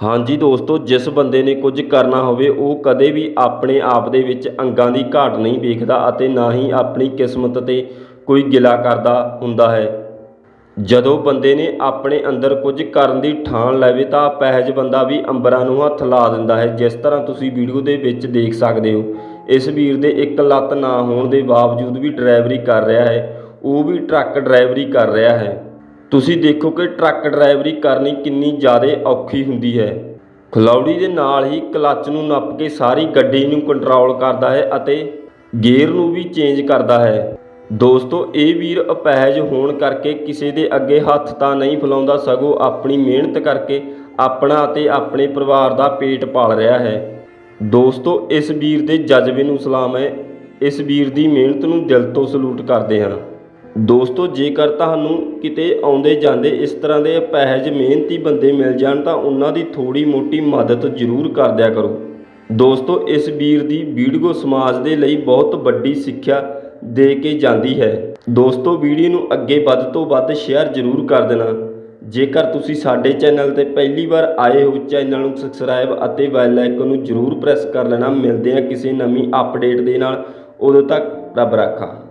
ਹਾਂਜੀ ਦੋਸਤੋ, ਜਿਸ ਬੰਦੇ ਨੇ ਕੁਝ ਕਰਨਾ ਹੋਵੇ, ਉਹ ਕਦੇ ਵੀ ਆਪਣੇ ਆਪ ਦੇ ਵਿੱਚ ਅੰਗਾਂ ਦੀ ਘਾਟ ਨਹੀਂ ਵੇਖਦਾ ਅਤੇ ਨਾ ਹੀ ਆਪਣੀ ਕਿਸਮਤ ਤੇ ਕੋਈ ਗਿਲਾ ਕਰਦਾ ਹੁੰਦਾ ਹੈ। ਜਦੋਂ ਬੰਦੇ ਨੇ ਆਪਣੇ ਅੰਦਰ ਕੁਝ ਕਰਨ ਦੀ ਠਾਣ ਲਵੇ, ਤਾਂ ਪਹਿਜ ਬੰਦਾ ਵੀ ਅੰਬਰਾਂ ਨੂੰ ਹੱਥ ਲਾ ਦਿੰਦਾ ਹੈ, ਜਿਸ ਤਰ੍ਹਾਂ ਤੁਸੀਂ ਵੀਡੀਓ ਦੇ ਵਿੱਚ ਦੇਖ ਸਕਦੇ ਹੋ। ਇਸ ਵੀਰ ਦੇ ਇੱਕ ਲੱਤ ਨਾ ਹੋਣ ਦੇ ਬਾਵਜੂਦ ਵੀ ਡਰਾਈਵਰੀ ਕਰ ਰਿਹਾ ਹੈ, ਉਹ ਵੀ ਟਰੱਕ ਡਰਾਈਵਰੀ ਕਰ ਰਿਹਾ ਹੈ। ਤੁਸੀਂ ਦੇਖੋ ਕਿ ਟਰੱਕ ਡਰਾਈਵਰੀ ਕਰਨੀ ਕਿੰਨੀ ਜ਼ਿਆਦਾ ਔਖੀ ਹੁੰਦੀ ਹੈ। ਖਲੌੜੀ ਦੇ ਨਾਲ ਹੀ ਕਲੱਚ ਨੂੰ ਨੱਪ ਕੇ ਸਾਰੀ ਗੱਡੀ ਨੂੰ ਕੰਟਰੋਲ ਕਰਦਾ ਹੈ ਅਤੇ ਗੇਅਰ ਨੂੰ ਵੀ ਚੇਂਜ ਕਰਦਾ ਹੈ। ਦੋਸਤੋ, ਇਹ ਵੀਰ ਅਪਹਿਜ ਹੋਣ ਕਰਕੇ ਕਿਸੇ ਦੇ ਅੱਗੇ ਹੱਥ ਤਾਂ ਨਹੀਂ ਫੈਲਾਉਂਦਾ, ਸਗੋਂ ਆਪਣੀ ਮਿਹਨਤ ਕਰਕੇ ਆਪਣਾ ਅਤੇ ਆਪਣੇ ਪਰਿਵਾਰ ਦਾ ਪੇਟ ਪਾਲ ਰਿਹਾ ਹੈ। ਦੋਸਤੋ, ਇਸ ਵੀਰ ਦੇ ਜਜ਼ਬੇ ਨੂੰ ਸਲਾਮ ਹੈ। ਇਸ ਵੀਰ ਦੀ ਮਿਹਨਤ ਨੂੰ ਦਿਲ ਤੋਂ ਸਲੂਟ ਕਰਦੇ ਹਾਂ ਦੋਸਤੋ, ਜੇਕਰ ਤੁਹਾਨੂੰ ਕਿਤੇ ਆਉਂਦੇ ਜਾਂਦੇ ਇਸ ਤਰ੍ਹਾਂ ਦੇ ਅਪਹਿਜ, ਮਿਹਨਤੀ ਬੰਦੇ ਮਿਲ ਜਾਣ, ਤਾਂ ਉਹਨਾਂ ਦੀ ਥੋੜੀ ਮੋਟੀ ਮਦਦ ਜ਼ਰੂਰ ਕਰ ਦਿਆ ਕਰੋ। ਦੋਸਤੋ, ਇਸ ਵੀਰ ਦੀ ਵੀਡੀਓ ਸਮਾਜ ਦੇ ਲਈ ਬਹੁਤ ਵੱਡੀ ਸਿੱਖਿਆ ਦੇ ਕੇ ਜਾਂਦੀ ਹੈ। ਦੋਸਤੋ, ਵੀਡੀਓ ਨੂੰ ਅੱਗੇ ਵੱਧ ਤੋਂ ਵੱਧ ਸ਼ੇਅਰ ਜ਼ਰੂਰ ਕਰ ਦੇਣਾ। ਜੇਕਰ ਤੁਸੀਂ ਸਾਡੇ ਚੈਨਲ ਤੇ ਪਹਿਲੀ ਵਾਰ ਆਏ ਹੋ, ਚੈਨਲ ਨੂੰ ਸਬਸਕ੍ਰਾਈਬ ਅਤੇ ਬੈਲ ਆਈਕਨ ਨੂੰ ਜ਼ਰੂਰ ਪ੍ਰੈਸ ਕਰ ਲੈਣਾ। ਮਿਲਦੇ ਹਾਂ ਕਿਸੇ ਨਵੀਂ ਅਪਡੇਟ ਦੇ ਨਾਲ। ਉਦੋਂ ਤੱਕ ਰੱਬ ਰਾਖਾ।